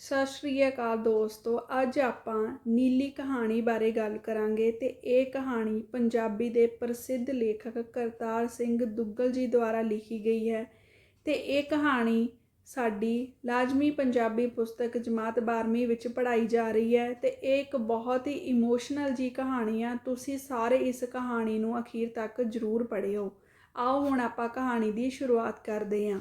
ਸਤਿ ਸ਼੍ਰੀ ਅਕਾਲ ਦੋਸਤੋ, ਅੱਜ ਆਪਾਂ ਨੀਲੀ ਕਹਾਣੀ ਬਾਰੇ ਗੱਲ ਕਰਾਂਗੇ ਤੇ ਇਹ ਕਹਾਣੀ ਪੰਜਾਬੀ ਦੇ ਪ੍ਰਸਿੱਧ ਲੇਖਕ ਕਰਤਾਰ ਸਿੰਘ ਦੁੱਗਲ ਜੀ ਦੁਆਰਾ ਲਿਖੀ ਗਈ ਹੈ ਤੇ ਇਹ ਕਹਾਣੀ ਸਾਡੀ ਲਾਜ਼ਮੀ ਪੰਜਾਬੀ ਪੁਸਤਕ ਜਮਾਤ 12ਵੀਂ ਵਿੱਚ ਪੜ੍ਹਾਈ ਜਾ ਰਹੀ ਹੈ ਤੇ ਇਹ ਇੱਕ ਬਹੁਤ ਹੀ ਇਮੋਸ਼ਨਲ ਜੀ ਕਹਾਣੀ ਆ, ਤੁਸੀਂ ਸਾਰੇ ਇਸ ਕਹਾਣੀ ਨੂੰ ਅਖੀਰ ਤੱਕ ਜ਼ਰੂਰ ਪੜ੍ਹਿਓ। ਆਓ ਹੁਣ ਆਪਾਂ ਕਹਾਣੀ ਦੀ ਸ਼ੁਰੂਆਤ ਕਰਦੇ ਹਾਂ।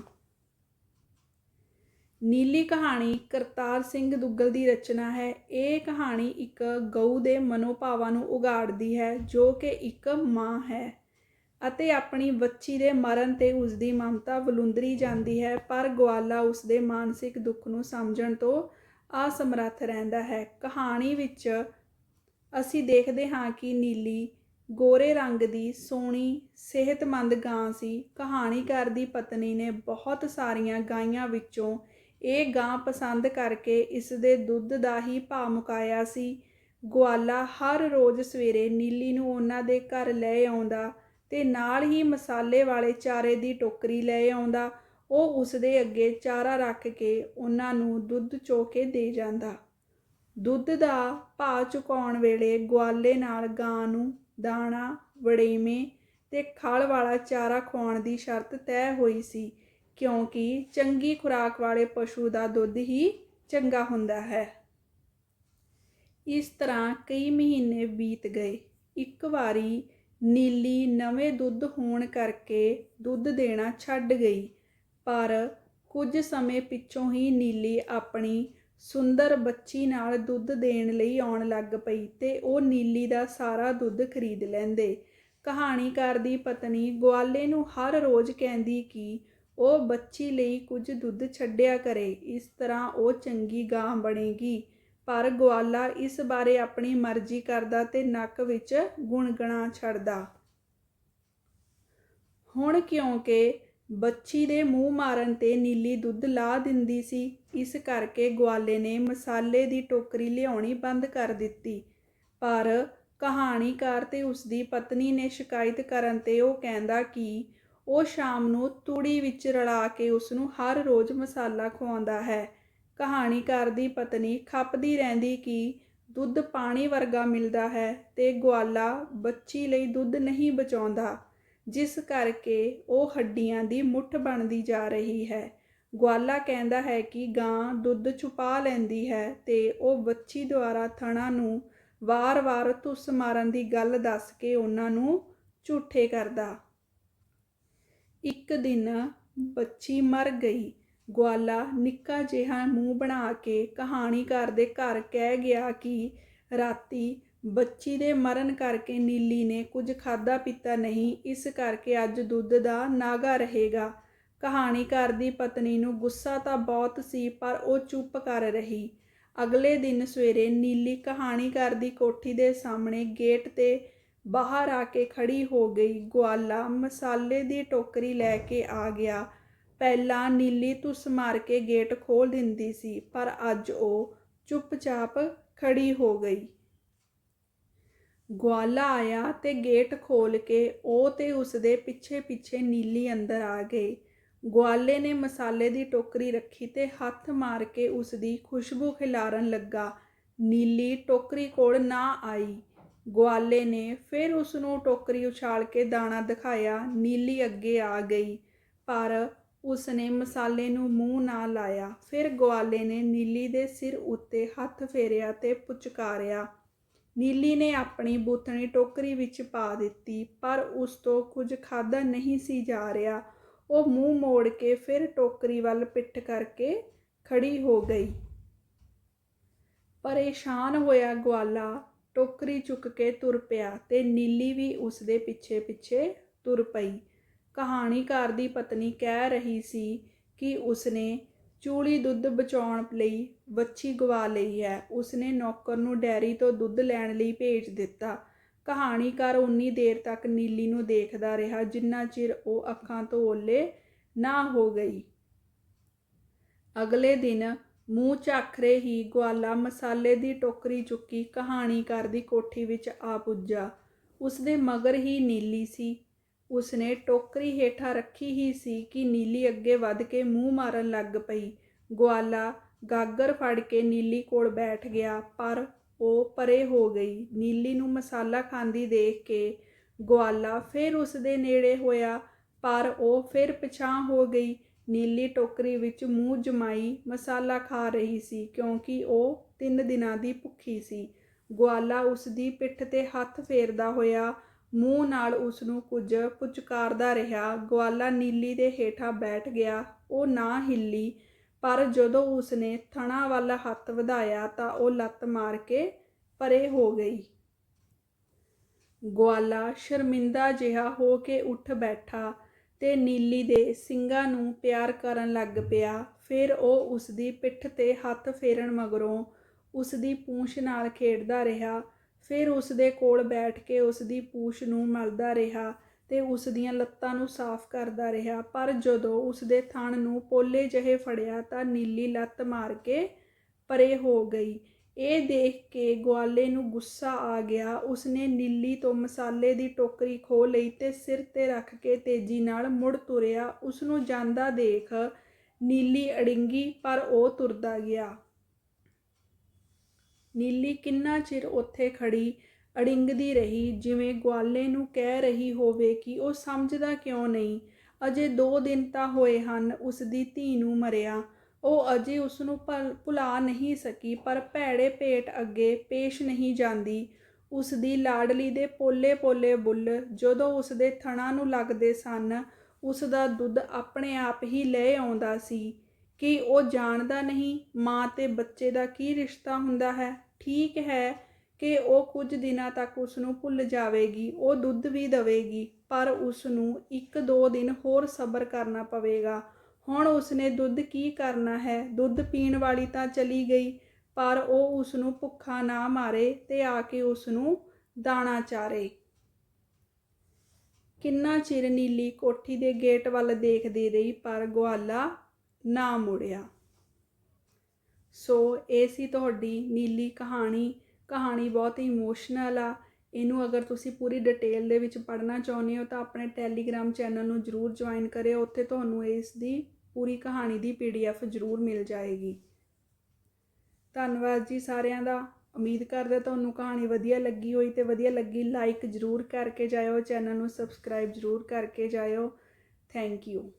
ਨੀਲੀ ਕਹਾਣੀ ਕਰਤਾਰ ਸਿੰਘ ਦੁੱਗਲ ਦੀ ਰਚਨਾ ਹੈ। ਇਹ ਕਹਾਣੀ ਇੱਕ ਗਊ ਦੇ ਮਨੋਭਾਵਾਂ ਨੂੰ ਉਗਾੜਦੀ ਹੈ, ਜੋ ਕਿ ਇੱਕ ਮਾਂ ਹੈ ਅਤੇ ਆਪਣੀ ਬੱਚੀ ਦੇ ਮਰਨ ਤੇ ਉਸ ਦੀ ਮਮਤਾ ਵਲੁੰਦਰੀ ਜਾਂਦੀ ਹੈ, ਪਰ ਗਵਾਲਾ ਉਸ ਦੇ ਮਾਨਸਿਕ ਦੁੱਖ ਨੂੰ ਸਮਝਣ ਤੋਂ ਅਸਮਰੱਥ ਰਹਿੰਦਾ ਹੈ। ਕਹਾਣੀ ਵਿੱਚ ਅਸੀਂ ਦੇਖਦੇ ਹਾਂ ਕਿ ਨੀਲੀ ਗੋਰੇ ਰੰਗ ਦੀ ਸੋਹਣੀ, ਸਿਹਤਮੰਦ ਗਾਂ ਸੀ। ਕਹਾਣੀਕਾਰ ਦੀ ਪਤਨੀ ਨੇ ਬਹੁਤ ਸਾਰੀਆਂ ਗਾਈਆਂ ਵਿੱਚੋਂ ਇਹ ਗਾਂ ਪਸੰਦ ਕਰਕੇ ਇਸ ਦੇ ਦੁੱਧ ਦਾ ਹੀ ਭਾਅ ਮੁਕਾਇਆ ਸੀ। ਗਵਾਲਾ ਹਰ ਰੋਜ਼ ਸਵੇਰੇ ਨੀਲੀ ਨੂੰ ਉਹਨਾਂ ਦੇ ਘਰ ਲੈ ਆਉਂਦਾ ਤੇ ਨਾਲ ਹੀ ਮਸਾਲੇ ਵਾਲੇ ਚਾਰੇ ਦੀ ਟੋਕਰੀ ਲੈ ਆਉਂਦਾ। ਉਹ ਉਸ ਦੇ ਅੱਗੇ ਚਾਰਾ ਰੱਖ ਕੇ ਉਹਨਾਂ ਨੂੰ ਦੁੱਧ ਚੋ ਕੇ ਦੇ ਜਾਂਦਾ। ਦੁੱਧ ਦਾ ਭਾਅ ਚੁਕਾਉਣ ਵੇਲੇ ਗਵਾਲੇ ਨਾਲ ਗਾਂ ਨੂੰ ਦਾਣਾ, ਵੜੇਵੇਂ ਤੇ ਖਲ ਵਾਲਾ ਚਾਰਾ ਖਵਾਉਣ ਦੀ ਸ਼ਰਤ ਤੈਅ ਹੋਈ ਸੀ। ਕਿਉਂਕਿ ਚੰਗੀ ਖੁਰਾਕ ਵਾਲੇ ਪਸ਼ੂ ਦਾ ਦੁੱਧ ਹੀ ਚੰਗਾ ਹੁੰਦਾ ਹੈ। ਇਸ ਤਰ੍ਹਾਂ ਕਈ ਮਹੀਨੇ ਬੀਤ ਗਏ। ਇੱਕ ਵਾਰੀ ਨੀਲੀ ਨਵੇਂ ਦੁੱਧ ਹੋਣ ਕਰਕੇ ਦੁੱਧ ਦੇਣਾ ਛੱਡ ਗਈ, ਪਰ ਕੁਝ ਸਮੇਂ ਪਿੱਛੋਂ ਹੀ ਨੀਲੀ ਆਪਣੀ ਸੁੰਦਰ ਬੱਚੀ ਨਾਲ ਦੁੱਧ ਦੇਣ ਲਈ ਆਉਣ ਲੱਗ ਪਈ ਤੇ ਉਹ ਨੀਲੀ ਦਾ ਸਾਰਾ ਦੁੱਧ ਖਰੀਦ ਲੈਂਦੇ। ਕਹਾਣੀਕਾਰ ਦੀ ਪਤਨੀ ਗਵਾਲੇ ਨੂੰ ਹਰ ਰੋਜ਼ ਕਹਿੰਦੀ ਕਿ ਉਹ ਬੱਚੀ ਲਈ ਕੁਝ ਦੁੱਧ ਛੱਡਿਆ ਕਰੇ, ਇਸ ਤਰ੍ਹਾਂ ਉਹ ਚੰਗੀ ਗਾਂ ਬਣੇਗੀ। ਪਰ ਗਵਾਲਾ ਇਸ ਬਾਰੇ ਆਪਣੀ ਮਰਜ਼ੀ ਕਰਦਾ ਤੇ ਨੱਕ ਵਿੱਚ ਗੁਣਗਣਾ ਛੱਡਦਾ। ਹੁਣ ਕਿਉਂਕਿ ਬੱਚੀ ਦੇ ਮੂੰਹ ਮਾਰਨ ਤੇ ਨੀਲੀ ਦੁੱਧ ਲਾ ਦਿੰਦੀ ਸੀ, ਇਸ ਕਰਕੇ ਗਵਾਲੇ ਨੇ ਮਸਾਲੇ ਦੀ ਟੋਕਰੀ ਲਿਆਉਣੀ ਬੰਦ ਕਰ ਦਿੱਤੀ। ਪਰ ਕਹਾਣੀਕਾਰ ਤੇ ਉਸ ਦੀ ਪਤਨੀ ਨੇ ਸ਼ਿਕਾਇਤ ਕਰਨ ਤੇ ਉਹ ਕਹਿੰਦਾ ਕਿ ਉਹ ਸ਼ਾਮ ਨੂੰ ਤੂੜੀ ਵਿੱਚ ਰਲਾ ਕੇ ਉਸ ਨੂੰ ਹਰ ਰੋਜ਼ ਮਸਾਲਾ ਖਵਾਉਂਦਾ ਹੈ। ਕਹਾਣੀਕਾਰ ਦੀ ਪਤਨੀ ਖੱਪਦੀ ਰਹਿੰਦੀ ਕਿ ਦੁੱਧ ਪਾਣੀ ਵਰਗਾ ਮਿਲਦਾ ਹੈ ਤੇ ਗਵਾਲਾ ਬੱਚੀ ਲਈ ਦੁੱਧ ਨਹੀਂ ਬਚਾਉਂਦਾ, ਜਿਸ ਕਰਕੇ ਉਹ ਹੱਡੀਆਂ ਦੀ ਮੁੱਠ ਬਣਦੀ ਜਾ ਰਹੀ ਹੈ। ਗਵਾਲਾ ਕਹਿੰਦਾ ਹੈ ਕਿ ਗਾਂ ਦੁੱਧ ਛੁਪਾ ਲੈਂਦੀ ਹੈ ਤੇ ਉਹ ਬੱਚੀ ਦੁਆਰਾ ਥਣਾ ਨੂੰ ਵਾਰ-ਵਾਰ ਧੁੱਸ ਮਾਰਨ ਦੀ ਗੱਲ ਦੱਸ ਕੇ ਉਹਨਾਂ ਨੂੰ ਝੂਠੇ ਕਰਦਾ। ਇੱਕ ਦਿਨ ਬੱਚੀ ਮਰ ਗਈ। ਗਵਾਲਾ ਨਿੱਕਾ ਜਿਹਾ ਮੂੰਹ ਬਣਾ ਕੇ ਕਹਾਣੀਕਾਰ ਦੇ ਘਰ ਕਹਿ ਗਿਆ ਕਿ ਰਾਤੀ ਬੱਚੀ ਦੇ ਮਰਨ ਕਰਕੇ ਨੀਲੀ ਨੇ ਕੁਝ ਖਾਧਾ ਪੀਤਾ ਨਹੀਂ, ਇਸ ਕਰਕੇ ਅੱਜ ਦੁੱਧ ਦਾ ਨਾਗਾ ਰਹੇਗਾ। ਕਹਾਣੀਕਾਰ ਦੀ ਪਤਨੀ ਨੂੰ ਗੁੱਸਾ ਤਾਂ ਬਹੁਤ ਸੀ, ਪਰ ਉਹ ਚੁੱਪ ਕਰ ਰਹੀ। ਅਗਲੇ ਦਿਨ ਸਵੇਰੇ ਨੀਲੀ ਕਹਾਣੀਕਾਰ ਦੀ ਕੋਠੀ ਦੇ ਸਾਹਮਣੇ ਗੇਟ ਤੇ ਬਾਹਰ ਆ ਕੇ ਖੜੀ ਹੋ ਗਈ। ਗਵਾਲਾ ਮਸਾਲੇ ਦੀ ਟੋਕਰੀ ਲੈ ਕੇ ਆ ਗਿਆ। ਪਹਿਲਾਂ ਨੀਲੀ ਤੁਸ ਮਾਰ ਕੇ ਗੇਟ ਖੋਲ ਦਿੰਦੀ ਸੀ, ਪਰ ਅੱਜ ਉਹ ਚੁੱਪਚਾਪ ਖੜੀ ਹੋ ਗਈ। ਗਵਾਲਾ ਆਇਆ ਤੇ ਗੇਟ ਖੋਲ ਕੇ ਉਹ ਤੇ ਉਸ ਦੇ ਪਿੱਛੇ ਪਿੱਛੇ ਨੀਲੀ ਅੰਦਰ ਆ ਗਏ। ਗਵਾਲੇ ਨੇ ਮਸਾਲੇ ਦੀ ਟੋਕਰੀ ਰੱਖੀ ਤੇ ਹੱਥ ਮਾਰ ਕੇ ਉਸ ਦੀ ਖੁਸ਼ਬੂ ਖਿਲਾਰਨ ਲੱਗਾ। ਨੀਲੀ ਟੋਕਰੀ ਕੋਲ ਨਾ ਆਈ। ਗਵਾਲੇ ਨੇ ਫਿਰ ਉਸ ਨੂੰ ਟੋਕਰੀ ਉਛਾਲ ਕੇ ਦਾਣਾ ਦਿਖਾਇਆ, ਨੀਲੀ ਅੱਗੇ ਆ ਗਈ। ਪਰ ਉਸ ਨੇ ਮਸਾਲੇ ਨੂੰ ਮੂੰਹ ਨਾ ਲਾਇਆ। ਫਿਰ ਗਵਾਲੇ ਨੇ ਨੀਲੀ ਦੇ ਸਿਰ ਉੱਤੇ ਹੱਥ ਫੇਰਿਆ ਤੇ ਪੁਚਕਾਰਿਆ, ਨੀਲੀ ਨੇ ਆਪਣੀ ਬੂਥਣੀ ਟੋਕਰੀ ਵਿੱਚ ਪਾ ਦਿੱਤੀ, ਪਰ ਉਸ ਤੋਂ ਕੁਝ ਖਾਦਾ ਨਹੀਂ ਸੀ ਜਾ ਰਿਹਾ ਉਹ ਮੂੰਹ ਮੋੜ ਕੇ ਫਿਰ ਟੋਕਰੀ ਵੱਲ ਪਿੱਠ ਕਰਕੇ ਖੜੀ ਹੋ ਗਈ। ਪਰੇਸ਼ਾਨ ਹੋਇਆ ਗਵਾਲਾ ਟੋਕਰੀ ਚੁੱਕ ਕੇ ਤੁਰ ਪਿਆ ਤੇ ਨੀਲੀ ਵੀ ਉਸ ਦੇ ਪਿੱਛੇ ਪਿੱਛੇ ਤੁਰ ਪਈ। ਕਹਾਣੀਕਾਰ ਦੀ ਪਤਨੀ ਕਹਿ ਰਹੀ ਸੀ ਕਿ ਉਸਨੇ ਚੂਲੀ ਦੁੱਧ ਬਚਾਉਣ ਲਈ ਵੱਛੀ ਗਵਾ ਲਈ ਹੈ। ਉਸਨੇ ਨੌਕਰ ਨੂੰ ਡੈਰੀ ਤੋਂ ਦੁੱਧ ਲੈਣ ਲਈ ਭੇਜ ਦਿੱਤਾ। ਕਹਾਣੀਕਾਰ ਉਨੀ ਦੇਰ ਤੱਕ ਨੀਲੀ ਨੂੰ ਦੇਖਦਾ ਰਿਹਾ ਜਿੰਨਾ ਚਿਰ ਉਹ ਅੱਖਾਂ ਤੋਂ ਓਲੇ ਨਾ ਹੋ ਗਈ। ਅਗਲੇ ਦਿਨ ਮੂੰਹ ਝਾਖਰੇ ਹੀ ਗਵਾਲਾ ਮਸਾਲੇ ਦੀ ਟੋਕਰੀ ਚੁੱਕੀ ਕਹਾਣੀਕਾਰ ਦੀ ਕੋਠੀ ਵਿੱਚ ਆ ਪੁੱਜਾ। ਉਸਦੇ ਮਗਰ ਹੀ ਨੀਲੀ ਸੀ। ਉਸਨੇ ਟੋਕਰੀ ਹੇਠਾਂ ਰੱਖੀ ਹੀ ਸੀ ਕਿ ਨੀਲੀ ਅੱਗੇ ਵੱਧ ਕੇ ਮੂੰਹ ਮਾਰਨ ਲੱਗ ਪਈ। ਗਵਾਲਾ ਗਾਗਰ ਫੜ ਕੇ ਨੀਲੀ ਕੋਲ ਬੈਠ ਗਿਆ, ਪਰ ਉਹ ਪਰੇ ਹੋ ਗਈ। ਨੀਲੀ ਨੂੰ ਮਸਾਲਾ ਖਾਂਦੀ ਦੇਖ ਕੇ ਗਵਾਲਾ ਫਿਰ ਉਸ ਦੇ ਨੇੜੇ ਹੋਇਆ, ਪਰ ਉਹ ਫਿਰ ਪਿਛਾਂ ਹੋ ਗਈ। ਨੀਲੀ ਟੋਕਰੀ ਵਿੱਚ ਮੂੰਹ ਜਮਾਈ ਮਸਾਲਾ ਖਾ ਰਹੀ ਸੀ, ਕਿਉਂਕਿ ਉਹ ਤਿੰਨ ਦਿਨਾਂ ਦੀ ਭੁੱਖੀ ਸੀ। ਗਵਾਲਾ ਉਸ ਦੀ ਪਿੱਠ ਤੇ ਹੱਥ ਫੇਰਦਾ ਹੋਇਆ, ਮੂੰਹ ਨਾਲ ਉਸ ਨੂੰ ਕੁਝ ਪੁਚਕਾਰਦਾ ਰਿਹਾ। ਗਵਾਲਾ ਨੀਲੀ ਦੇ ਹੇਠਾਂ ਬੈਠ ਗਿਆ, ਉਹ ਨਾ ਹਿੱਲੀ, ਪਰ ਜਦੋਂ ਉਸਨੇ ਥਣਾ ਵੱਲ ਹੱਥ ਵਧਾਇਆ ਤਾਂ ਉਹ ਲੱਤ ਮਾਰ ਕੇ ਪਰੇ ਹੋ ਗਈ। ਗਵਾਲਾ ਸ਼ਰਮਿੰਦਾ ਜਿਹਾ ਹੋ ਕੇ ਉੱਠ ਬੈਠਾ ਤੇ ਨੀਲੀ ਦੇ ਸਿੰਗਾਂ ਨੂੰ ਪਿਆਰ ਕਰਨ ਲੱਗ ਪਿਆ। ਫਿਰ ਉਹ ਉਸ ਦੀ ਪਿੱਠ ਤੇ ਹੱਥ ਫੇਰਨ ਮਗਰੋਂ ਉਸ ਦੀ ਪੂੰਛ ਨਾਲ ਖੇਡਦਾ ਰਿਹਾ। ਫਿਰ ਉਸ ਦੇ ਕੋਲ ਬੈਠ ਕੇ ਉਸ ਦੀ ਪੂਛ ਨੂੰ ਮਲਦਾ ਰਿਹਾ ਤੇ ਉਸ ਦੀਆਂ ਲੱਤਾਂ ਨੂੰ ਸਾਫ਼ ਕਰਦਾ ਰਿਹਾ। ਪਰ ਜਦੋਂ ਉਸ ਦੇ ਥਣ ਨੂੰ ਪੋਲੇ ਜਿਹੇ ਫੜਿਆ ਤਾਂ ਨੀਲੀ ਲੱਤ ਮਾਰ ਕੇ ਪਰੇ ਹੋ ਗਈ। ਇਹ ਦੇਖ ਕੇ ਗਵਾਲੇ ਨੂੰ ਗੁੱਸਾ ਆ ਗਿਆ। ਉਸਨੇ ਨੀਲੀ ਤੋਂ ਮਸਾਲੇ ਦੀ ਟੋਕਰੀ ਖੋਹ ਲਈ ਤੇ ਸਿਰ ਤੇ ਰੱਖ ਕੇ ਤੇਜ਼ੀ ਨਾਲ ਮੁੜ ਤੁਰਿਆ। ਉਸਨੂੰ ਜਾਂਦਾ ਦੇਖ ਨੀਲੀ ਅੜਿੰਗੀ, ਪਰ ਉਹ ਤੁਰਦਾ ਗਿਆ। ਨੀਲੀ ਕਿੰਨਾ ਚਿਰ ਉੱਥੇ ਖੜੀ, ਅੜਿੰਗਦੀ ਰਹੀ, ਜਿਵੇਂ ਗਵਾਲੇ ਨੂੰ ਕਹਿ ਰਹੀ ਹੋਵੇ ਕਿ ਉਹ ਸਮਝਦਾ ਕਿਉਂ ਨਹੀਂ। ਅਜੇ 2 ਦਿਨ ਤਾਂ ਹੋਏ ਹਨ ਉਸ ਦੀ ਧੀ ਨੂੰ ਮਰਿਆ। ਉਹ ਅਜੇ ਉਸ ਨੂੰ ਭੁਲਾ ਨਹੀਂ ਸਕੀ, ਪਰ ਭੈੜੇ ਪੇਟ ਅੱਗੇ ਪੇਸ਼ ਨਹੀਂ ਜਾਂਦੀ। ਉਸ ਦੀ ਲਾਡਲੀ ਦੇ ਪੋਲੇ-ਪੋਲੇ ਬੁੱਲ ਜਦੋਂ ਉਸ ਦੇ ਥਣਾ ਨੂੰ ਲੱਗਦੇ ਸਨ ਉਸ ਦਾ ਦੁੱਧ ਆਪਣੇ ਆਪ ਹੀ ਲੈ ਆਉਂਦਾ ਸੀ। ਕਿ ਉਹ ਜਾਣਦਾ ਨਹੀਂ ਮਾਂ ਤੇ ਬੱਚੇ ਦਾ ਕੀ ਰਿਸ਼ਤਾ ਹੁੰਦਾ ਹੈ? ਠੀਕ ਹੈ ਕਿ ਉਹ ਕੁਝ ਦਿਨਾਂ ਤੱਕ ਉਸ ਨੂੰ ਭੁੱਲ ਜਾਵੇਗੀ, ਉਹ ਦੁੱਧ ਵੀ ਦੇਵੇਗੀ, ਪਰ ਉਸ ਨੂੰ ਇੱਕ ਦੋ ਦਿਨ ਹੋਰ ਸਬਰ ਕਰਨਾ ਪਵੇਗਾ। ਹੁਣ ਉਸਨੇ ਦੁੱਧ ਕੀ ਕਰਨਾ ਹੈ? ਦੁੱਧ ਪੀਣ ਵਾਲੀ ਤਾਂ ਚਲੀ ਗਈ, ਪਰ ਉਹ ਉਸ ਨੂੰ ਭੁੱਖਾ ਨਾ ਮਾਰੇ ਤੇ ਆ ਕੇ ਉਸ ਨੂੰ ਦਾਣਾ ਚਾਰੇ। ਕਿੰਨਾ ਚਿਰ ਨੀਲੀ ਕੋਠੀ ਦੇ ਗੇਟ ਵੱਲ ਦੇਖਦੀ ਰਹੀ, ਪਰ ਗਵਾਲਾ ਨਾ ਮੁੜਿਆ। ਸੋ, ਇਹ ਸੀ ਤੁਹਾਡੀ ਨੀਲੀ ਕਹਾਣੀ। ਕਹਾਣੀ ਬਹੁਤ ਇਮੋਸ਼ਨਲ ਆ। ਇਹਨੂੰ ਅਗਰ ਤੁਸੀਂ ਪੂਰੀ ਡਿਟੇਲ ਦੇ ਵਿੱਚ ਪੜ੍ਹਨਾ ਚਾਹੁੰਦੇ ਹੋ ਤਾਂ ਆਪਣੇ ਟੈਲੀਗ੍ਰਾਮ ਚੈਨਲ ਨੂੰ ਜਰੂਰ ਜੁਆਇਨ ਕਰਿਓ। ਉੱਥੇ ਤੁਹਾਨੂੰ ਇਸ ਦੀ ਪੂਰੀ ਕਹਾਣੀ ਦੀ ਪੀਡੀਐਫ ਜਰੂਰ ਮਿਲ ਜਾਏਗੀ। ਧੰਨਵਾਦ ਜੀ ਸਾਰਿਆਂ ਦਾ। ਉਮੀਦ ਕਰਦੇ ਤੁਹਾਨੂੰ ਕਹਾਣੀ ਵਧੀਆ ਲੱਗੀ ਹੋਈ ਤੇ ਵਧੀਆ ਲੱਗੀ ਲਾਈਕ ਜਰੂਰ ਕਰਕੇ ਜਾਇਓ। ਚੈਨਲ ਨੂੰ ਸਬਸਕ੍ਰਾਈਬ ਜਰੂਰ ਕਰਕੇ ਜਾਇਓ। Thank you